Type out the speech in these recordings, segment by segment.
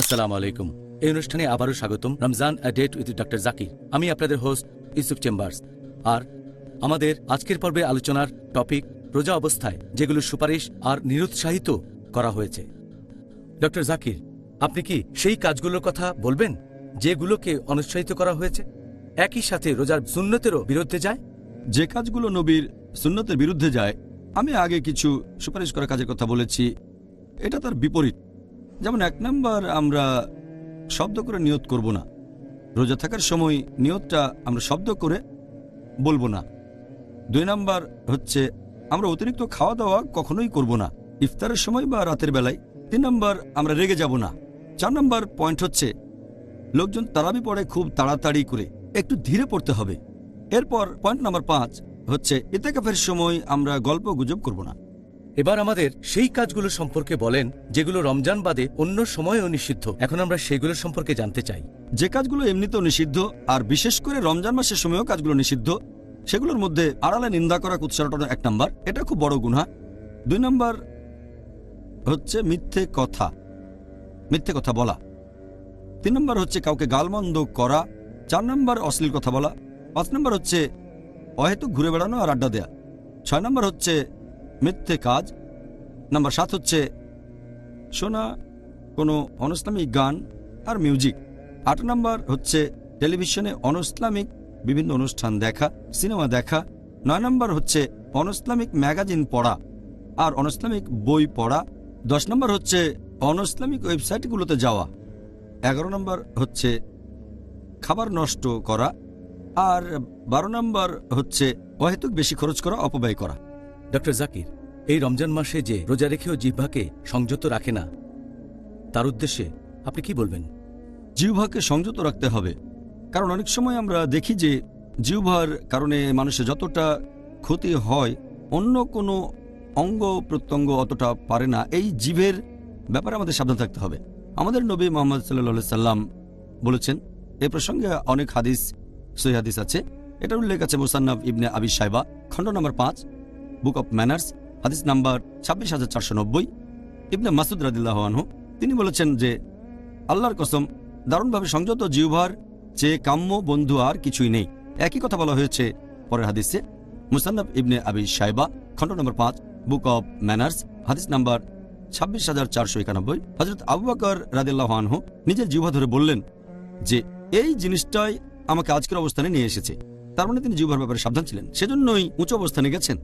আসসালামু আলাইকুম। এই অনুষ্ঠানে আবারও স্বাগতম। Ramzan a date with doctor Zakir. আমি আপনাদের হোস্ট ইউসুফ চেম্বার্স। আর আমাদের আজকের পর্বে আলোচনার টপিক রোজা অবস্থায় যেগুলো সুপারিশ আর নিরুৎসাহিত করা হয়েছে। ডক্টর জাকির, আপনি কি সেই কাজগুলোর কথা বলবেন, যেগুলোকে অনুৎসাহিত করা হয়েছে? একই সাথে রোজার সুন্নতেরও বিরুদ্ধে যায়? যে কাজগুলো নবীর সুন্নতের বিরুদ্ধে যায়, আমি আগে কিছু সুপারিশ করা কাজের কথা বলেছি। এটা তার বিপরীত। যেমন এক নাম্বার আমরা শব্দ করে নিয়ত করব না। রোজা থাকার সময় নিয়তটা আমরা শব্দ করে বলব না। দুই নাম্বার হচ্ছে আমরা অতিরিক্ত খাওয়া দাওয়া কখনোই করব না। ইফতারের সময় বা রাতের বেলায়। তিন নাম্বার আমরা রেগে যাব না। চার নাম্বার পয়েন্ট হচ্ছে লোকজন তারাবি পড়ে খুব তাড়াতাড়ি করে। একটু ধীরে পড়তে হবে। এরপর পয়েন্ট নাম্বার পাঁচ হচ্ছে ইতেকাফের সময় আমরা গল্প গুজব করব না। এবার আমাদের সেই কাজগুলো সম্পর্কে বলেন, যেগুলো রমজান বাদে অন্য সময়ও নিষিদ্ধ। এখন আমরা সেগুলো সম্পর্কে জানতে চাই। যে কাজগুলো এমনিতেও নিষিদ্ধ, আর বিশেষ করে রমজান মাসের সময়ও কাজগুলো নিষিদ্ধ, সেগুলোর মধ্যে আড়ালে নিন্দা করা কুৎসারটানো এক নাম্বার, এটা খুব বড় গুণা দুই নাম্বার হচ্ছে মিথ্যে কথা মিথ্যে কথা বলা। তিন নম্বর হচ্ছে কাউকে গালমন্দ করা। চার নম্বর অশ্লীল কথা বলা। পাঁচ নম্বর হচ্ছে অহেতুক ঘুরে বেড়ানো আর আড্ডা দেয়া। ছয় নম্বর হচ্ছে মিথ্যে কাজ। নাম্বার সাত হচ্ছে শোনা কোনো অনইসলামিক গান আর মিউজিক। আট নম্বর হচ্ছে টেলিভিশনে অনইসলামিক বিভিন্ন অনুষ্ঠান দেখা, সিনেমা দেখা। নয় নম্বর হচ্ছে অনইসলামিক ম্যাগাজিন পড়া আর অনইসলামিক বই পড়া। দশ নম্বর হচ্ছে অনইসলামিক ওয়েবসাইটগুলোতে যাওয়া। এগারো নম্বর হচ্ছে খাবার নষ্ট করা আর বারো নম্বর হচ্ছে অহেতুক বেশি খরচ করা, অপব্যয় করা। ডক্টর জাকির, এই রমজান মাসে যে রোজা রেখেও জিহ্বাকে সংযত রাখে না, তার উদ্দেশ্যে আপনি কি বলবেন? জিহ্বাকে সংযত রাখতে হবে। কারণ অনেক সময় আমরা দেখি যে জিহ্বার কারণে মানুষের যতটা ক্ষতি হয়, অন্য কোনো অঙ্গ প্রত্যঙ্গ অতটা পারে না। এই জীবের ব্যাপারে আমাদের সাবধান থাকতে হবে। আমাদের নবী মোহাম্মদ সাল্লা সাল্লাম বলেছেন, এ প্রসঙ্গে অনেক হাদিস সই হাদিস আছে। এটার উল্লেখ আছে মুসান্নাফ ইবনে আবি সাইবা খণ্ড নম্বর পাঁচ। বুক অব ম্যানার্স হাদিস নাম্বার ছাব্বিশ হাজার চারশো নব্বই। ইবনে মাসুদ রাদিল্লাহ আনহু, তিনি বলেছেন যে, আল্লাহর কসম, দারুণভাবে সংযত জিউভার চেয়ে কাম্য, বন্ধু আর কিছুই নেই। একই কথা বলা হয়েছে পরের হাদিসে। মুসান্নাব ইবনে আবি সাইবা খণ্ড নম্বর পাঁচ বুক অব ম্যানার্স হাদিস নাম্বার ছাব্বিশ হাজার চারশো একানব্বই। হজরত আবু বকর রাদিল্লাহ আনহু নিজের জিহ্বা ধরে বললেন যে, এই জিনিসটাই আমাকে আজকের অবস্থানে নিয়ে এসেছে। তার মানে তিনি জিহ্বার ব্যাপারে সাবধান ছিলেন। সেজন্যই উঁচু অবস্থানে গেছেন।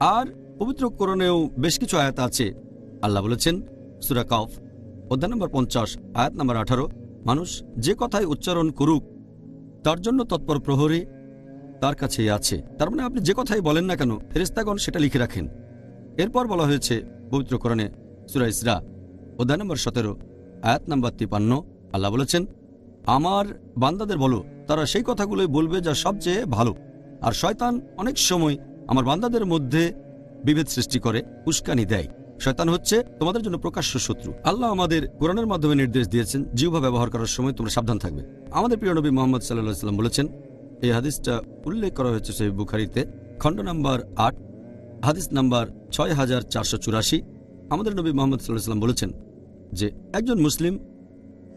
আর পবিত্র করণেও বেশ কিছু আয়াত আছে। আল্লাহ বলেছেন, সুরা কাউফ অধ্যায় নম্বর পঞ্চাশ, আয়াত নম্বর আঠারো, মানুষ যে কথাই উচ্চারণ করুক, তার জন্য তৎপর প্রহরী তার কাছেই আছে। তার মানে আপনি যে কথাই বলেন না কেন ফেরেস্তাগণ সেটা লিখে রাখেন। এরপর বলা হয়েছে, পবিত্র কোরআনে সুরা ইসরা, অধ্যায় নম্বর সতেরো, আয়াত নম্বর তিপান্ন, আল্লাহ বলেছেন, আমার বান্দাদের বলো, তারা সেই কথাগুলোই বলবে যা সবচেয়ে ভালো। আর শয়তান অনেক সময় আমার বান্দাদের মধ্যে বিভেদ সৃষ্টি করে, উস্কানি দেয়। শয়তান হচ্ছে তোমাদের জন্য প্রকাশ্য শত্রু। আল্লাহ আমাদের কোরআনের মাধ্যমে নির্দেশ দিয়েছেন, জিহ্বা ব্যবহার করার সময় তোমরা সাবধান থাকবে। আমাদের প্রিয় নবী মোহাম্মদ সাল্লাহ সাল্লাম বলেছেন, এই হাদিসটা উল্লেখ করা হয়েছে সেই বুখারিতে, খণ্ড নাম্বার আট, হাদিস নাম্বার ছয় হাজার চারশো চুরাশি। আমাদের নবী মোহাম্মদ সাল্লাহ সাল্লাম বলেছেন যে, একজন মুসলিম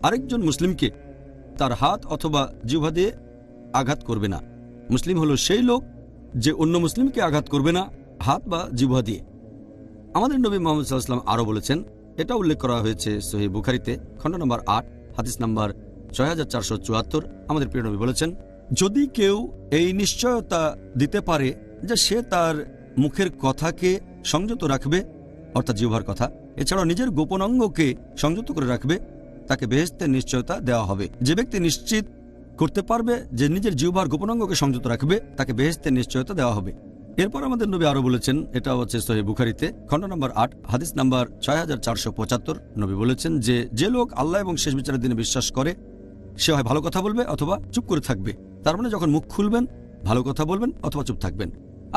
আরেকজন মুসলিমকে তার হাত অথবা জিহ্বা দিয়ে আঘাত করবে না। মুসলিম হলো সেই লোক যে অন্য মুসলিমকে আঘাত করবে না, হাত বা জিহ্বা দিয়ে। আমাদের নবী মোহাম্মদ সাল্লাম আরও বলেছেন, এটা উল্লেখ করা হয়েছে সহি বুখারিতে, খণ্ড নম্বর আট, হাদিস নাম্বার ছয় আমাদের প্রিয় নবী বলেছেন, যদি কেউ এই নিশ্চয়তা দিতে পারে যে সে তার মুখের কথাকে সংযত রাখবে, অর্থাৎ জিহ্বার কথা, এছাড়াও নিজের গোপন অঙ্গকে সংযত করে রাখবে, তাকে বেহেস্তের নিশ্চয়তা দেওয়া হবে। যে ব্যক্তি নিশ্চিত করতে পারবে যে নিজের জিহ্বার গোপন অঙ্গকে সংযত রাখবে, তাকে বেহেস্তের নিশ্চয়তা দেওয়া হবে। এরপর আমাদের নবী আরও বলেছেন, এটা হচ্ছে সহি বুখারিতে, খণ্ড নম্বর আট, হাদিস নাম্বার ছয় নবী বলেছেন যে যে লোক আল্লাহ এবং শেষ বিচারের দিনে বিশ্বাস করে, সে হয় ভালো কথা বলবে অথবা চুপ করে থাকবে। তার মানে যখন মুখ খুলবেন, ভালো কথা বলবেন অথবা চুপ থাকবেন।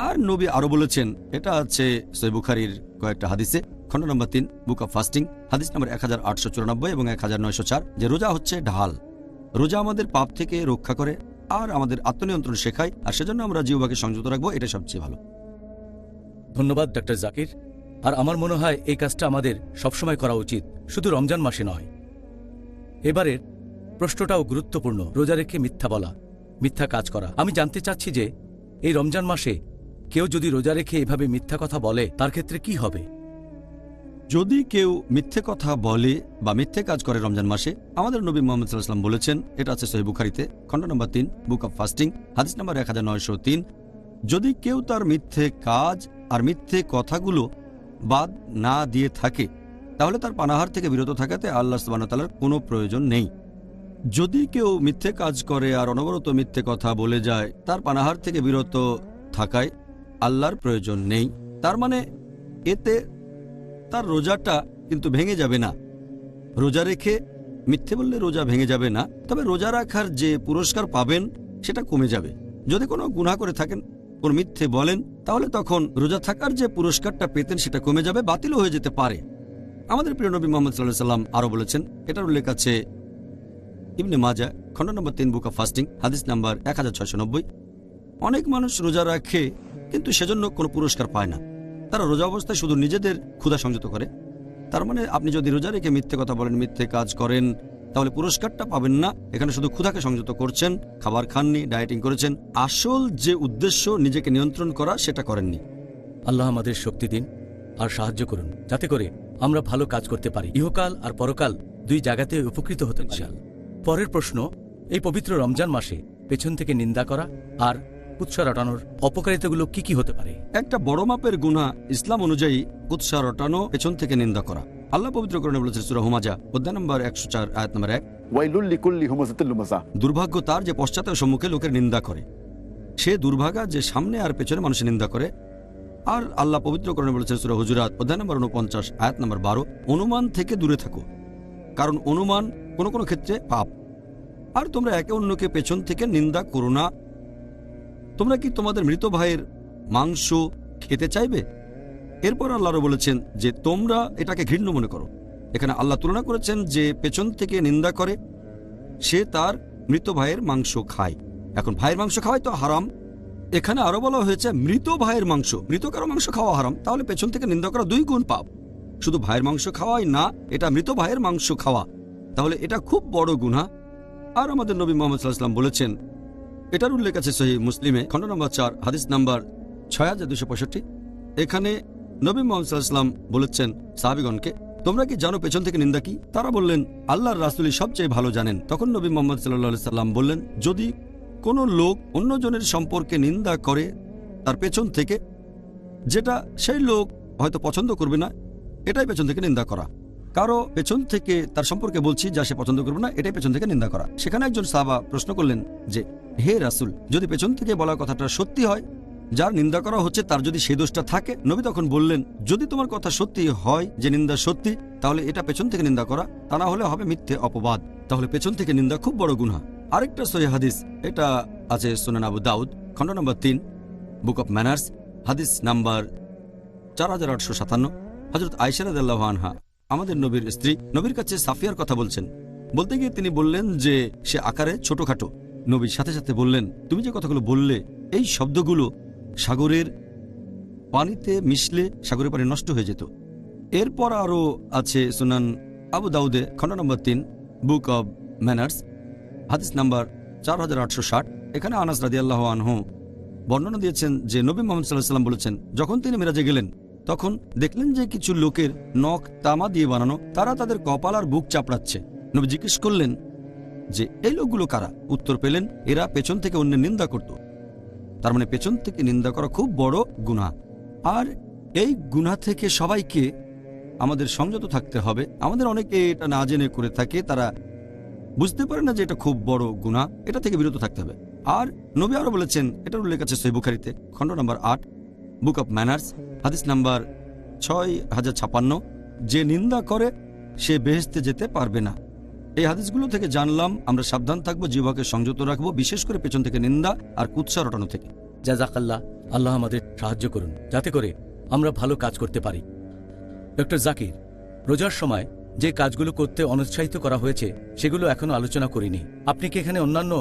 আর নবী আরও বলেছেন, এটা আছে সহি বুখারির কয়েকটা হাদিসে, খণ্ড নম্বর তিন, বুক অব ফাস্টিং, হাদিস নম্বর এক হাজার আটশো চুরানব্বই এবং এক হাজার নয়শো চার, যে রোজা হচ্ছে ঢাল। রোজা আমাদের পাপ থেকে রক্ষা করে আর আমাদের আত্মনিয়ন্ত্রণ শেখায়, আর সেজন্য আমরা জিহ্বাকে সংযত রাখব এটা সবচেয়ে ভালো। ধন্যবাদ ডক্টর জাকির। আর আমার মনে হয় এই কাজটা আমাদের সবসময় করা উচিত, শুধু রমজান মাসে নয়। এবারের প্রশ্নটাও গুরুত্বপূর্ণ, রোজা রেখে মিথ্যা বলা, মিথ্যা কাজ করা। আমি জানতে চাচ্ছি যে এই রমজান মাসে কেউ যদি রোজা রেখে এভাবে মিথ্যা কথা বলে, তার ক্ষেত্রে কি হবে? যদি কেউ মিথ্যে কথা বলে বা মিথ্যে কাজ করে রমজান মাসে, আমাদের নবী মোহাম্মদ সাল্লাহাম বলেছেন, এটা আছে সহি বুখারিতে, খণ্ড নম্বর তিন, বুক অব ফাস্টিং, হাদিস নম্বর এক হাজার নয়শো তিন। যদি কেউ তার মিথ্যে কাজ আর মিথ্যে কথাগুলো বাদ না দিয়ে থাকে, তাহলে তার পানাহার থেকে বিরত থাকাতে আল্লাহ সুবাহতালার কোনো প্রয়োজন নেই। যদি কেউ মিথ্যে কাজ করে আর অনবরত মিথ্যে কথা বলে যায়, তার পানাহার থেকে বিরত থাকায় আল্লাহর প্রয়োজন নেই। তার মানে এতে তার রোজাটা কিন্তু ভেঙে যাবে না। রোজা রেখে মিথ্যে বললে রোজা ভেঙে যাবে না, তবে রোজা রাখার যে পুরস্কার পাবেন, সেটা কমে যাবে। যদি কোনো গুনাহ করে থাকেন, কোন মিথ্যে বলেন, তাহলে তখন রোজা থাকার যে পুরস্কারটা পেতেন, সেটা কমে যাবে বাতিলও হয়ে যেতে পারে। আমাদের প্রিয় নবী মোহাম্মদ সাল্লাহ সাল্লাম আরও বলেছেন, এটার উল্লেখ আছে ইবনে মাজা খণ্ড নম্বর তিন, বুক অফ ফাস্টিং, হাদিস নাম্বার এক হাজার ছয়শো নব্বই। অনেক মানুষ রোজা রাখে, কিন্তু সেজন্য কোনো পুরস্কার পায় না। তারা রোজা অবস্থায় শুধু নিজেদের ক্ষুধা সংযত করে। তার মানে আপনি যদি রোজা রেখে মিথ্যে কথা বলেন মিথ্যে কাজ করেন তাহলে পুরস্কারটা পাবেন না। এখানে শুধু ক্ষুধাকে সংযত করছেন খাবার খাননি ডায়েটিং করেছেন। আসল যে উদ্দেশ্য নিজেকে নিয়ন্ত্রণ করা সেটা করেননি। আল্লাহ আমাদের শক্তি দিন আর সাহায্য করুন যাতে করে আমরা ভালো কাজ করতে পারি। ইহকাল আর পরকাল দুই জায়গাতে উপকৃত হতে চাল পরের প্রশ্ন এই পবিত্র রমজান মাসে পেছন থেকে নিন্দা করা আর উৎসাহ রটানোর অপকারিতাগুলো কি কি হতে পারে? একটা বড় মাপের গুণা ইসলাম অনুযায়ী উৎসাহ রটানো পেছন থেকে নিন্দা করা। আল্লাহ পবিত্র করণে বলেছে সুরা হুমাজা অধ্যায় নম্বর একশো চার আয়াত নম্বর এক। দুর্ভাগ্য তার যে পশ্চাতের সম্মুখে লোকের নিন্দা করে। সে দুর্ভাগা যে সামনে আর পেছনে মানুষের নিন্দা করে। আর আল্লাহ পবিত্র করণে বলেছেন সুরা হুজুরাত অধ্যায় নম্বর উনপঞ্চাশ আয়াত নম্বর বারো অনুমান থেকে দূরে থাকো। কারণ অনুমান কোনো কোনো ক্ষেত্রে পাপ। আর তোমরা একে অন্যকে পেছন থেকে নিন্দা করো না। তোমরা কি তোমাদের মৃত ভাইয়ের মাংস খেতে চাইবে? এরপর আল্লাহরও বলেছেন যে তোমরা এটাকে ঘৃণ্য মনে করো। এখানে আল্লাহ তুলনা করেছেন যে পেছন থেকে নিন্দা করে সে তার মৃত ভাইয়ের মাংস খায়। এখন ভাইয়ের মাংস খাওয়াই তো হারাম। এখানে আরও বলা হয়েছে, মৃত ভাইয়ের মাংস, মৃত কারও মাংস খাওয়া হারাম, তাহলে পেছন থেকে নিন্দা করা দুই গুণ পাপ। শুধু ভাইয়ের মাংস খাওয়াই না, এটা মৃত ভাইয়ের মাংস খাওয়া। তাহলে এটা খুব বড় গুণা আর আমাদের নবী মোহাম্মদ সাল্লাহাম বলেছেন এটার উল্লেখ আছে সহি মুসলিমে, খণ্ড নম্বর চার, হাদিস নাম্বার ছয় হাজার দুশো পঁয়ষট্টি। এখানে নবী মোহাম্মদ বলেছেন সাহাবিগণকে, তোমরা কি জানো পেছন থেকে নিন্দা কি? তারা বললেন, আল্লাহর রাসুলি সবচেয়ে ভালো জানেন। তখন নবী মোহাম্মদ সাল্লাহ সাল্লাম বললেন, যদি কোনো লোক অন্যজনের সম্পর্কে নিন্দা করে তার পেছন থেকে, যেটা সেই লোক হয়তো পছন্দ করবে না, এটাই পেছন থেকে নিন্দা করা। কারও পেছন থেকে তার সম্পর্কে বলছি যা সে পছন্দ করবে না, এটাই পেছন থেকে নিন্দা করা। সেখানে একজন সাহাবা প্রশ্ন করলেন যে, হে রাসুল, যদি পেছন থেকে বলা কথাটা সত্যি হয়, যার নিন্দা করা হচ্ছে তার যদি সেই দোষটা থাকে? নবী তখন বললেন, যদি তোমার কথা সত্যি হয় যে নিন্দা সত্যি, তাহলে এটা পেছন থেকে নিন্দা করা, তা না হলে হবে মিথ্যে অপবাদ। তাহলে পেছন থেকে নিন্দা খুব বড় গুণা আরেকটা সহি হাদিস, এটা আছে সোনান আবু দাউদ, খণ্ড নম্বর তিন, বুক অব ম্যানার্স, হাদিস নাম্বার চার হাজার আটশো সাতান্ন হজরত আইসারাদ আনহা। আমাদের নবীর স্ত্রী, নবীর কাছে সাফিয়ার কথা বলছেন। বলতে গিয়ে তিনি বললেন যে, সে আকারে ছোটখাটো। নবীর সাথে সাথে বললেন, তুমি যে কথাগুলো বললে, এই শব্দগুলো সাগরের পানিতে মিশলে সাগরের পানি নষ্ট হয়ে যেত। এরপর আরও আছে সুনান আবু দাউদে খণ্ড নম্বর তিন, বুক অব ম্যানার্স, হাদিস নাম্বার চার হাজার আটশো ষাট। এখানে আনাস রাদিয়াল্লাহ আনহু বর্ণনা দিয়েছেন যে, নবী মোহাম্মদ সাল্লাহ সাল্লাম বলেছেন, যখন তিনি মেরাজে গেলেন তখন দেখলেন যে কিছু লোকের নখ তামা দিয়ে বানানো, তারা তাদের কপাল আর বুক চাপড়াচ্ছে। নবী জিজ্ঞেস করলেন, যে এই লোকগুলো কারা? উত্তর পেলেন, এরা পেছন থেকে অন্যের নিন্দা করত। তার মানে পেছন থেকে নিন্দা করা খুব বড় গুনাহ। আর এই গুনাহ থেকে সবাইকে আমাদের সংযত থাকতে হবে। আমাদের অনেকে এটা না জেনে করে থাকে, তারা বুঝতে পারে না যে এটা খুব বড় গুনাহ। এটা থেকে বিরত থাকতে হবে। আর নবী আরও বলেছেন, এটার উল্লেখ আছে সৈবুখারিতে খণ্ড নম্বর আট। বুক অব ম্যানার্স হাদিস নাম্বার ছয় হাজার ছাপান্ন যে নিন্দা করে, সে বেহেস্তে যেতে পারবে না। এই হাদিসগুলো থেকে জানলাম, আমরা সাবধান থাকব জীবকে সংযত রাখব, বিশেষ করে পেছন থেকে নিন্দা আর কুৎসা রটানো থেকে। জাজাকাল্লাহ আল্লাহ আমাদের সাহায্য করুন, যাতে করে আমরা ভালো কাজ করতে পারি। ডক্টর জাকির, রোজার সময় যে কাজগুলো করতে অনুৎসাহিত করা হয়েছে, সেগুলো এখনও আলোচনা করিনি। আপনি কি এখানে অন্যান্য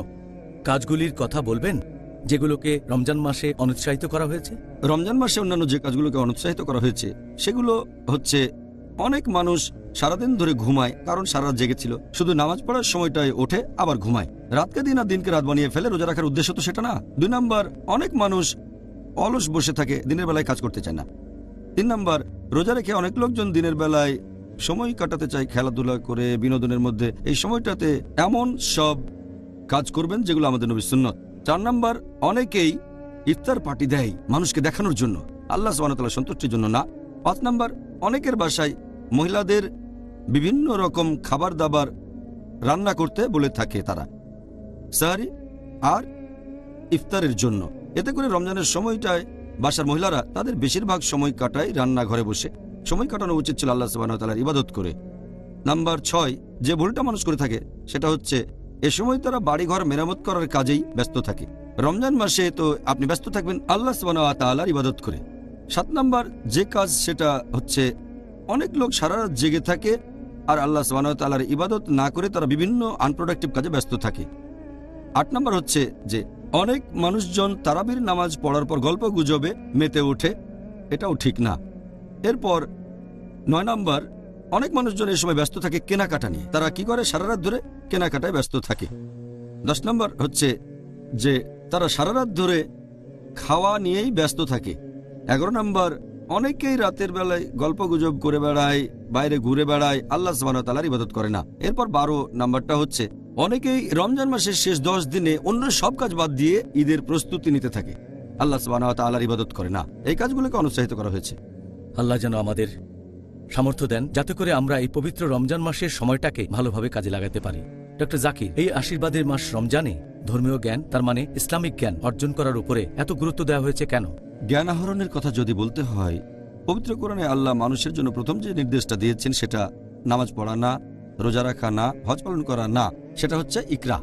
কাজগুলির কথা বলবেন? যেগুলোকে রমজান মাসে অনুৎসাহিত করা হয়েছে? রমজান মাসে অন্যান্য যে কাজগুলোকে অনুৎসাহিত করা হয়েছে, সেগুলো হচ্ছে অনেক মানুষ সারাদিন ধরে ঘুমায়, কারণ সারা রাত জেগেছিল। শুধু নামাজ পড়ার সময়টায় ওঠে, আবার ঘুমায়। রাতকে দিন আর দিনকে রাত বানিয়ে ফেলে রোজা রাখার উদ্দেশ্য তো সেটা না। দুই নাম্বার, অনেক মানুষ অলস বসে থাকে, দিনের বেলায় কাজ করতে চায় না। তিন নাম্বার, রোজা রেখে অনেক লোকজন দিনের বেলায় সময় কাটাতে চায়, খেলাধুলা করে, বিনোদনের মধ্যে। এই সময়টাতে এমন সব কাজ করবেন যেগুলো আমাদের নবী সুন্নত। চার নাম্বার, অনেকেই ইফতার পার্টি দেয় মানুষকে দেখানোর জন্য। আল্লাহ সুবাহতাল্লাহ সন্তুষ্টির জন্য না। পাঁচ নম্বর, অনেকের বাসায় মহিলাদের বিভিন্ন রকম খাবার দাবার রান্না করতে বলে থাকে তারা। সাহারি আর ইফতারের জন্য। এতে করে রমজানের সময়টায় বাসার মহিলারা তাদের বেশিরভাগ সময় কাটায় রান্নাঘরে বসে। সময় কাটানো উচিত ছিল আল্লাহ সুবাহতালার ইবাদত করে। নাম্বার ছয়, যে ভুলটা মানুষ করে থাকে, সেটা হচ্ছে এ সময় তারা বাড়িঘর মেরামত করার কাজেই ব্যস্ত থাকে। রমজান মাসে তো আপনি ব্যস্ত থাকবেন, আল্লাহ সুবাহতালার ইবাদত করে। সাত নাম্বার, যে কাজ সেটা হচ্ছে অনেক লোক সারা রাত জেগে থাকে আর আল্লাহ সুবাহতালার ইবাদত না করে তারা বিভিন্ন আনপ্রোডাক্টিভ কাজে ব্যস্ত থাকে। আট নম্বর হচ্ছে যে, অনেক মানুষজন তারাবির নামাজ পড়ার পর গল্প গুজবে, মেতে ওঠে, এটাও ঠিক না। এরপর নয় নম্বর অনেক মানুষজন এই সময় ব্যস্ত থাকে কেনাকাটা নিয়ে। তারা কি করে? সারা রাত ধরে কেনাকাটায় ব্যস্ত থাকে। দশ নম্বর হচ্ছে যে তারা সারা রাত ধরে খাওয়া নিয়েই ব্যস্ত থাকে। এগারো নম্বর, অনেকেই রাতের বেলায় গল্প গুজব করে বেড়ায়, বাইরে ঘুরে বেড়ায়, আল্লাহ সুবাহ তালার ইবাদত করে না। এরপর বারো নাম্বারটা হচ্ছে, অনেকেই রমজান মাসের শেষ দশ দিনে অন্য সব কাজ বাদ দিয়ে ঈদের প্রস্তুতি নিতে থাকে। আল্লাহ সুবাহ তাল্লাহর ইবাদত করে না। এই কাজগুলোকে অনুৎসাহিত করা হয়েছে। আল্লাহ যেন আমাদের সামর্থ্য দেন যাতে করে আমরা এই পবিত্র রমজান মাসের সময়টাকে ভালোভাবে কাজে লাগাতে পারি। ডক্টর জাকির এই আশীর্বাদের মাস রমজানে ধর্মীয় জ্ঞান তার মানে ইসলামিক জ্ঞান অর্জন করার উপরে এত গুরুত্ব দেওয়া হয়েছে কেন? জ্ঞান আহরণের কথা যদি বলতে হয় পবিত্র কোরআনে আল্লাহ মানুষের জন্য প্রথম যে নির্দেশটা দিয়েছেন সেটা নামাজ পড়া না রোজা রাখা না হজ পালন করা না সেটা হচ্ছে ইকরা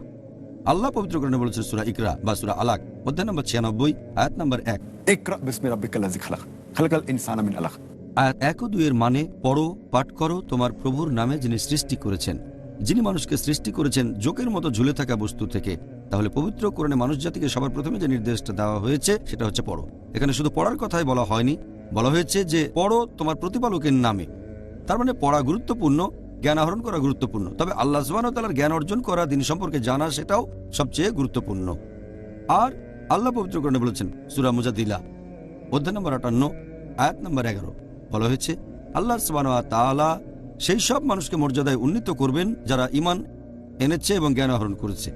আল্লাহ পবিত্র কোরআনে বলেছেন সুরা ইকরা বা সুরা আলাক অধ্যায় নম্বর ছিয়ানব্বই আয়াত নম্বর এক। আমিন আর এক ও দুয়ের মানে পড়ো, পাঠ করো তোমার প্রভুর নামে যিনি সৃষ্টি করেছেন। যিনি মানুষকে সৃষ্টি করেছেন, জোকের মতো ঝুলে থাকা বস্তু থেকে। তাহলে পবিত্র কোরণে মানুষ জাতিকে সবার প্রথমে যে নির্দেশটা দেওয়া হয়েছে, সেটা হচ্ছে পড়ো। এখানে শুধু পড়ার কথাই বলা হয়নি, বলা হয়েছে যে পড়ো তোমার প্রতিপালকের নামে। তার মানে পড়া গুরুত্বপূর্ণ, জ্ঞান আহরণ করা গুরুত্বপূর্ণ। তবে আল্লাহ সুবাহতালার জ্ঞান অর্জন করা দিন সম্পর্কে জানা, সেটাও সবচেয়ে গুরুত্বপূর্ণ। আর আল্লাহ পবিত্রকরণে বলেছেন, সুরা মুজাদিলা অধ্যায় নম্বর আটান্ন, আয়াত নম্বর এগারো। বলা হয়েছে, আল্লাহ তাআলা সেই সব মানুষকে মর্যাদায় উন্নীত করবেন যারা ইমান এনেছে এবং জ্ঞান আহরণ করেছে।